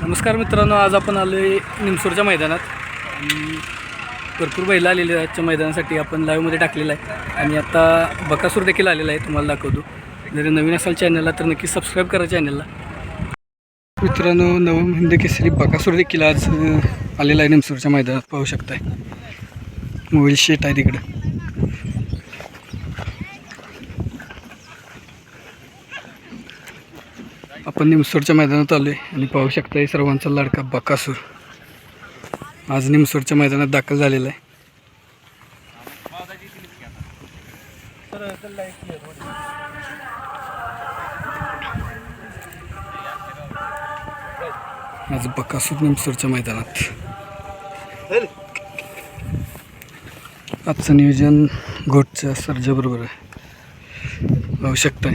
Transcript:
नमस्कार मित्रांनो आज आपण आलो आहे निमसूरच्या मैदानात. आणि भरपूर बैलं आलेले आजच्या मैदानासाठी आपण लाईव्हमध्ये टाकलेला आहे. आणि आता बकासूर देखील आलेला आहे तुम्हाला दाखवतो. जरी नवीन असाल चॅनलला तर नक्की सबस्क्राईब करा चॅनलला मित्रांनो नवम हिंद केसरी बकासूर देखील आज आलेला आहे निमसूरच्या मैदानात. पाहू शकताय. मोबाईल शेट आहे तिकडं. आपण निमसोडच्या मैदानात आलो आहे आणि पाहू शकता सर्वांचा लाडका बकासूर. आज निमसोडच्या मैदानात दाखल झालेला आहे. आज बकासूर निमसोडच्या मैदानात. आजचं नियोजन घोटच्या सर्जाबरोबर आहे. पाहू शकताय.